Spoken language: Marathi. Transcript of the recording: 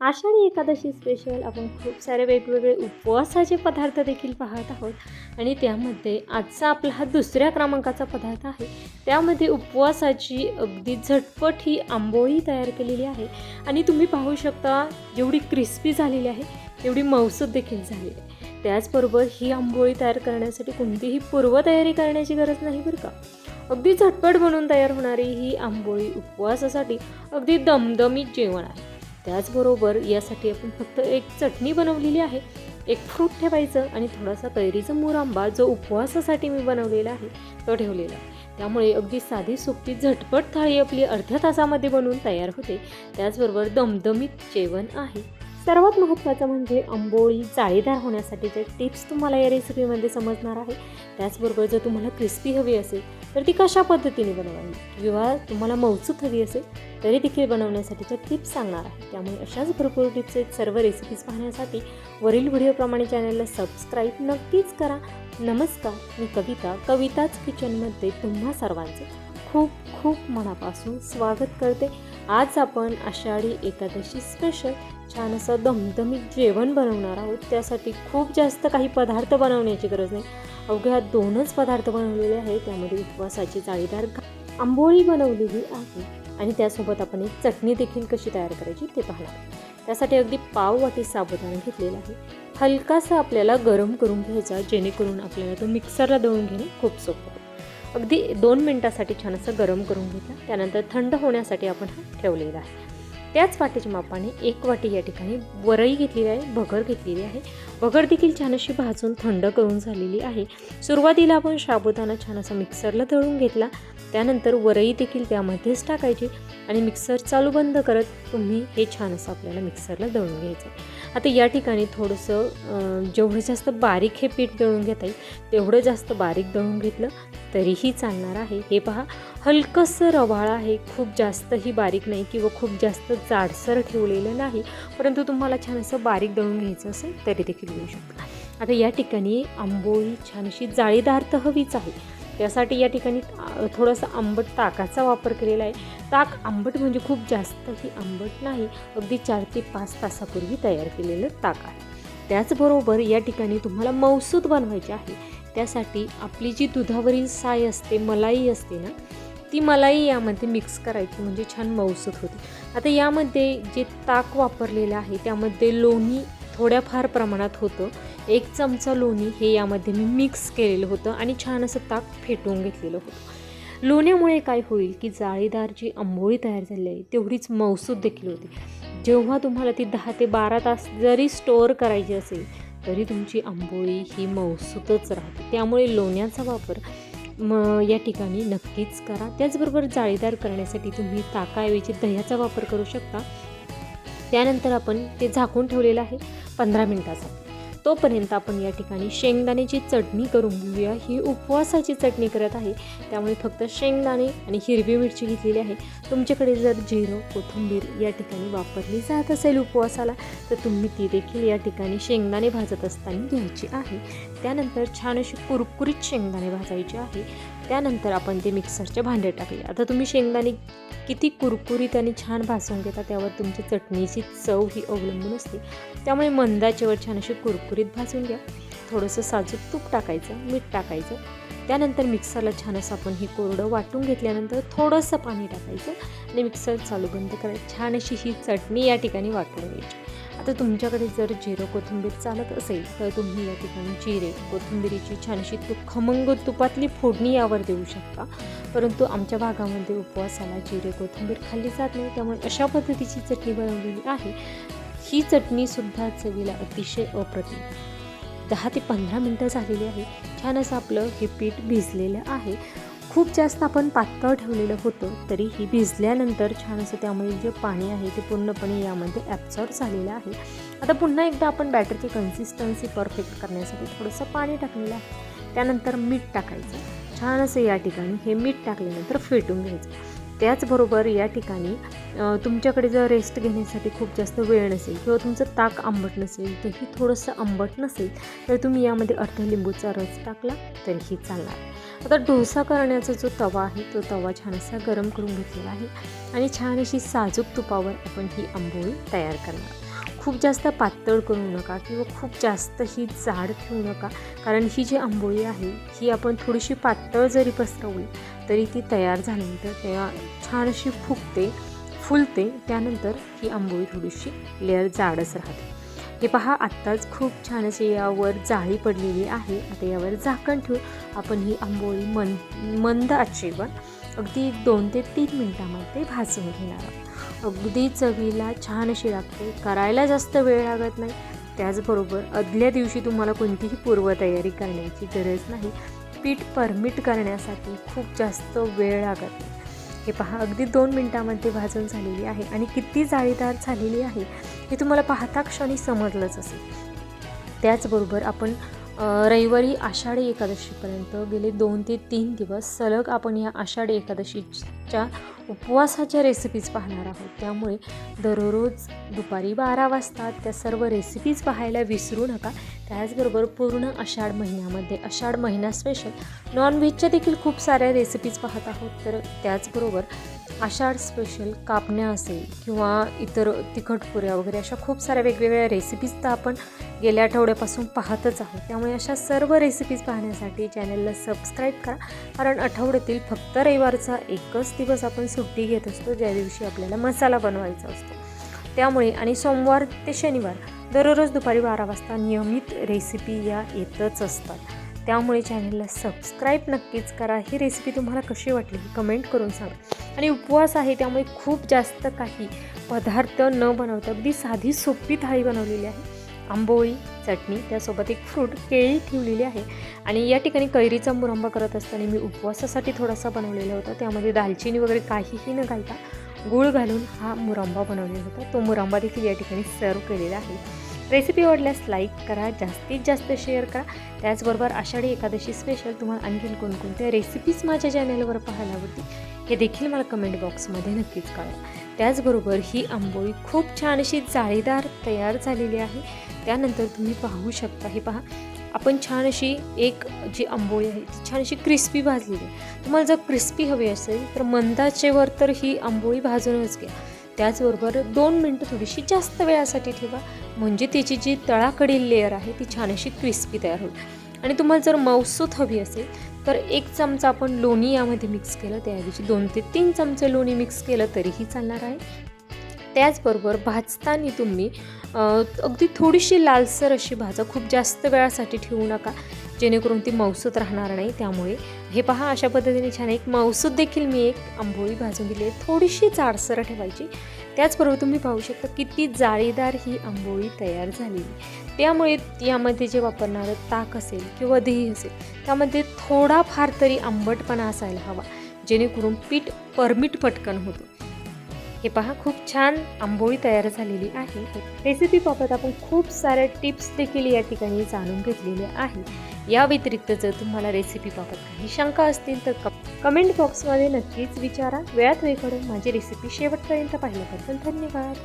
आषाढी एकादशी स्पेशल आपण खूप सारे वेगवेगळे उपवासाचे पदार्थ देखील पाहत आहोत. आणि त्यामध्ये आजचा आपला हा दुसऱ्या क्रमांकाचा पदार्थ आहे. त्यामध्ये उपवासाची अगदी झटपट ही आंबोळी तयार केलेली आहे. आणि तुम्ही पाहू शकता जेवढी क्रिस्पी झालेली आहे तेवढी मौसूद देखील झालेली आहे. त्याचबरोबर ही आंबोळी तयार करण्यासाठी कोणतीही पूर्वतयारी करण्याची गरज नाही बरं का? अगदी झटपट बनून तयार होणारी ही आंबोळी उपवासासाठी अगदी दमदमीत जेवण आहे. त्याचबरोबर यासाठी आपण फक्त एक चटणी बनवलेली आहे एक फ्रूट ठेवायचं आणि थोडासा कैरीचा मुरांबा जो उपवासासाठी मी बनवलेला आहे तो ठेवलेला आहे. त्यामुळे अगदी साधी सोपी झटपट थाळी आपली अर्ध्या तासामध्ये बनवून तयार होते. त्याचबरोबर दमदमीत जेवण आहे. सर्वात महत्त्वाचं म्हणजे आंबोळी जाळीदार होण्यासाठीचे टिप्स तुम्हाला या रेसिपीमध्ये समजणार आहे त्याचबरोबर जर तुम्हाला क्रिस्पी हवी असेल तर ती कशा पद्धतीने बनवावी? किंवा तुम्हाला मौसूत हवी असेल तरी देखील बनवण्यासाठीच्या टिप्स सांगणार आहे त्यामुळे अशाच भरपूर टिप्स आहेत सर्व रेसिपीज पाहण्यासाठी. वरील व्हिडिओप्रमाणे चॅनलला सबस्क्राईब नक्कीच करा. नमस्कार मी कविता. कविताच किचनमध्ये तुम्हा सर्वांचं खूप खूप मनापासून स्वागत करते. आज आपण आषाढी एकादशी स्पेशल छान असं दमदमीत जेवण बनवणार आहोत. त्यासाठी खूप जास्त काही पदार्थ बनवण्याची गरज नाही. अवघ्या दोनच पदार्थ बनवलेले आहेत. त्यामध्ये उपवासाची जाळीदार आंबोळी बनवलेली आहे. आणि त्यासोबत आपण एक चटणी देखील कशी तयार करायची ते पाहणार त्यासाठी अगदी पाव वाटी साबुदाणा घेतलेला आहे. हलकासा आपल्याला गरम करून घ्यायचा जेणेकरून आपल्याला तो मिक्सरला दळून घेणं खूप सोपं अगदी दोन मिनटासाठी छान असं गरम करून घेतला. त्यानंतर थंड होण्यासाठी आपण हा ठेवलेला आहे. त्याच वाटीच्या मापाने एक वाटी या ठिकाणी वरई घेतलेली आहे भगर घेतलेली आहे. भगर देखील छान अशी भाजून थंड करून झालेली आहे. सुरुवातीला आपण साबुदाणा छान असा मिक्सरला दळून घेतला. त्यानंतर वरई देखील त्यामध्येच टाकायची आणि मिक्सर चालू बंद करत तुम्ही हे छान असं आपल्याला मिक्सरला दळून घ्यायचं आता या ठिकाणी थोडंसं जेवढं जास्त बारीक हे पीठ दळून घेता येईल तेवढं जास्त बारीक दळून घेतलं. तरीही चालणार आहे. हे पहा हलकंसं रवाळ आहे. खूप जास्तही बारीक नाही किंवा खूप जास्त जाडसर ठेवलेलं नाही. परंतु तुम्हाला छान असं बारीक दळून घ्यायचं असेल तरी देखील घेऊ शकता. आता या ठिकाणी आंबोळी छान अशी जाळीदार तर हवीच आहे. त्यासाठी या ठिकाणी थोडंसं आंबट ताकाचा वापर केलेला आहे. ताक आंबट म्हणजे खूप जास्तही आंबट नाही अगदी चार ते पाच तासापूर्वी तयार केलेलं ताक आहे. त्याचबरोबर या ठिकाणी तुम्हाला मौसूद बनवायचे आहे. त्यासाठी आपली जी दुधावरील साय असते मलाई असते ना ती मलाई यामध्ये मिक्स करायची म्हणजे छान मौसूद होते. आता यामध्ये जे ताक वापरलेलं आहे त्यामध्ये लोणी थोड्याफार प्रमाणात होतं. एक चमचा लोणी हे यामध्ये मी मिक्स केलेलं होतं आणि छान असं ताक फेटून घेतलेलं होतं. लोण्यामुळे काय होईल की जाळीदार जी आंबोळी तयार झाली आहे तेवढीच मौसूद देखील होती. जेव्हा तुम्हाला ती दहा ते बारा तास जरी स्टोअर करायची असेल तरी तुमची आंबोळी ही मौसूतच राहते. त्यामुळे लोण्याचा वापर म या ठिकाणी नक्कीच करा. त्याचबरोबर जाळीदार करण्यासाठी तुम्ही ताकाऐवजी दह्याचा वापर करू शकता. त्यानंतर आपण ते झाकून ठेवलेलं आहे पंधरा मिनटाचा. तोपर्यंत आपण या ठिकाणी शेंगदाण्याची चटणी करून घेऊया ही उपवासाची चटणी करत आहे. त्यामुळे फक्त शेंगदाणे आणि हिरवी मिरची घेतलेली आहे. तुमच्याकडे जर जिरं कोथिंबीर या ठिकाणी वापरली जात असेल उपवासाला तर तुम्ही ती देखील या ठिकाणी शेंगदाणे भाजत असताना घ्यायची आहे. त्यानंतर छान अशी कुरकुरीत शेंगदाणे भाजायचे आहे. त्यानंतर आपण ते मिक्सरचे भांडे टाकले आता तुम्ही शेंगदाणे किती कुरकुरीत आणि छान भाजून घेता त्यावर तुमची चटणीची चव ही अवलंबून असते. त्यामुळे मंदाच्यावर छान अशी कुरकुरीत भाजून घ्या. थोडंसं साजूक तूप टाकायचं मीठ टाकायचं. त्यानंतर मिक्सरला छान असं आपण हे कोरडं वाटून घेतल्यानंतर थोडंसं पाणी टाकायचं आणि मिक्सर चालू बंद करायचं. छान अशी ही चटणी या ठिकाणी वाटून घ्यायची. आता तुमच्याकडे जर जिरं कोथिंबीर चालत असेल तर तुम्ही या ठिकाणी जिरे कोथिंबिरीची छानशी तू खमंग तुपातली फोडणी यावर देऊ शकता. परंतु आमच्या भागामध्ये उपवासाला जिरे कोथिंबीर खाल्ली जात नाही. त्यामुळे अशा पद्धतीची चटणी बनवलेली आहे. ही चटणीसुद्धा चवीला अतिशय अप्रतिम. दहा ते पंधरा मिनटं झालेली आहे. छान असं आपलं हे पीठ भिजलेलं आहे. खूप जास्त आपण पातळ ठेवलेलं होतं तरीही भिजल्यानंतर छान असं त्यामुळे जे पाणी आहे ते पूर्णपणे यामध्ये ॲब्झॉर्ब झालेलं आहे. आता पुन्हा एकदा आपण बॅटरची कन्सिस्टन्सी परफेक्ट करण्यासाठी थोडंसं पाणी टाकलेलं आहे. त्यानंतर मीठ टाकायचं. छान असं या ठिकाणी हे मीठ टाकल्यानंतर फेटून घ्यायचं. त्याचबरोबर या ठिकाणी तुमच्याकडे जर रेस्ट घेण्यासाठी खूप जास्त वेळ नसेल किंवा तुमचं ताक आंबट नसेल तरी थोडंसं आंबट नसेल तर तुम्ही यामध्ये अर्ध लिंबूचा रस टाकला तरीही चालणार. आता डोसा करण्याचा जो तवा आहे तो तवा छान असा गरम करून घेतलेला आहे आणि छान अशी साजूक तुपावर आपण ही आंबोळी तयार करणार. खूप जास्त पातळ करू नका किंवा खूप जास्त ही जाड ठेवू नका कारण ही जी आंबोळी आहे ही आपण थोडीशी पातळ जरी पसरवली तरी ती तयार झाल्यानंतर त्या छान अशी फुगते फुलते त्यानंतर ही आंबोळी थोडीशी लेअर जाडच राहते. हे पहा आत्ताच खूप छान अशी यावर जाळी पडलेली आहे. आता यावर झाकण ठेवून आपण ही आंबोळी मन मंद आचेवर अगदी दोन ते तीन मिनटामध्ये भाजून घेणार आहोत. अगदी चवीला छान अशी लागते. करायला जास्त वेळ लागत नाही. त्याचबरोबर आदल्या दिवशी तुम्हाला कोणतीही पूर्वतयारी करण्याची गरज नाही. पीठ परमिट करण्यासाठी खूप जास्त वेळ लागत नाही. हे पहा अगदी दोन मिनटामध्ये भाजून झालेली आहे आणि किती जाळीदार झालेली आहे हे तुम्हाला पाहता क्षणी समजलंच असेल. त्याचबरोबर आपण रविवारी आषाढी एकादशीपर्यंत गेले दोन ते तीन दिवस सलग आपण या आषाढी एकादशीच्या उपवासाच्या रेसिपीज पाहणार आहोत. त्यामुळे दररोज दुपारी बारा वाजता त्या सर्व रेसिपीज पाहायला विसरू नका. त्याचबरोबर पूर्ण आषाढ महिन्यामध्ये आषाढ महिना स्पेशल नॉनव्हेजच्या देखील खूप साऱ्या रेसिपीज पाहत आहोत. तर त्याचबरोबर आषाढ स्पेशल कापण्या असेल किंवा इतर तिखटपुऱ्या वगैरे अशा खूप साऱ्या वेगवेगळ्या रेसिपीज तर आपण गेल्या आठवड्यापासून पाहतच आहोत. त्यामुळे अशा सर्व रेसिपीज पाहण्यासाठी चॅनलला सबस्क्राईब करा. कारण आठवड्यातील फक्त रविवारचा एकच दिवस आपण सुट्टी घेत असतो ज्या दिवशी आपल्याला मसाला बनवायचा असतो. त्यामुळे आणि सोमवार ते शनिवार दररोज दुपारी बारा वाजता नियमित रेसिपी या येतच असतात. त्यामुळे चॅनलला सबस्क्राईब नक्कीच करा. ही रेसिपी तुम्हाला कशी वाटली कमेंट करून सांगा. आणि उपवास आहे त्यामुळे खूप जास्त काही पदार्थ न बनवता अगदी साधी सोपी थाळी बनवलेली आहे. आंबोळी चटणी त्यासोबत एक फ्रूट केळी ठेवलेली आहे. आणि या ठिकाणी कैरीचा मुरंबा करत असताना मी उपवासासाठी थोडासा बनवलेला होता. त्यामध्ये दालचिनी वगैरे काहीही न घालता गूळ घालून हा मुरंबा बनवलेला होता. तो मुरंबा देखील या ठिकाणी सर्व केलेला आहे. रेसिपी आवडल्यास लाईक करा जास्तीत जास्त शेअर करा. त्याचबरोबर आषाढी एकादशी स्पेशल तुम्हाला आणखीन कोणकोणत्या रेसिपीज माझ्या चॅनलवर पाहायला होती हे देखील मला कमेंट बॉक्समध्ये नक्कीच कळवा. त्याचबरोबर ही आंबोळी खूप छान अशी जाळीदार तयार झालेली आहे. त्यानंतर तुम्ही पाहू शकता हे पहा. आपण छान अशी एक जी आंबोळी आहे ती छान अशी क्रिस्पी भाजलेली आहे. तुम्हाला जर क्रिस्पी हवी असेल तर मंदाचेवर तर ही आंबोळी भाजूनच घ्या. त्याचबरोबर दोन मिनटं थोडीशी जास्त वेळासाठी ठेवा. म्हणजे त्याची जी तळाकडील लेअर आहे ती छान अशी क्रिस्पी तयार होईल. आणि तुम्हाला जर मौसूत हवी असेल तर एक चमचा आपण लोणी यामध्ये मिक्स केलं. त्याऐवजी दोन ते तीन चमचे लोणी मिक्स केलं तरीही चालणार आहे. त्याचबरोबर भाजताना तुम्ही अगदी थोडीशी लालसर अशी भाजा खूप जास्त वेळासाठी ठेवू नका. जेणेकरून ती मौसूत राहणार नाही. त्यामुळे हे पहा अशा पद्धतीने छान एक मौसूत देखील मी एक आंबोळी भाजून दिली आहे. थोडीशी जाडसर ठेवायची. त्याचबरोबर तुम्ही पाहू शकता किती जाळीदार ही आंबोळी तयार झालेली त्यामुळे यामध्ये जे वापरणारं ताक असेल किंवा दही असेल त्यामध्ये थोडाफार तरी आंबटपणा असायला हवा जेणेकरून पीठ परमिट पटकन होतं. हे पहा खूप छान आंबोळी तयार झालेली आहे. रेसिपीबाबत आपण खूप साऱ्या टिप्स देखील या ठिकाणी जाणून घेतलेल्या आहे. या व्यतिरिक्त जर तुम्हाला रेसिपीबाबत काही शंका असतील तर कप कमेंट बॉक्समध्ये नक्कीच विचारा. वेळात वेळ करून माझी रेसिपी शेवटपर्यंत पाहिल्याबद्दल धन्यवाद.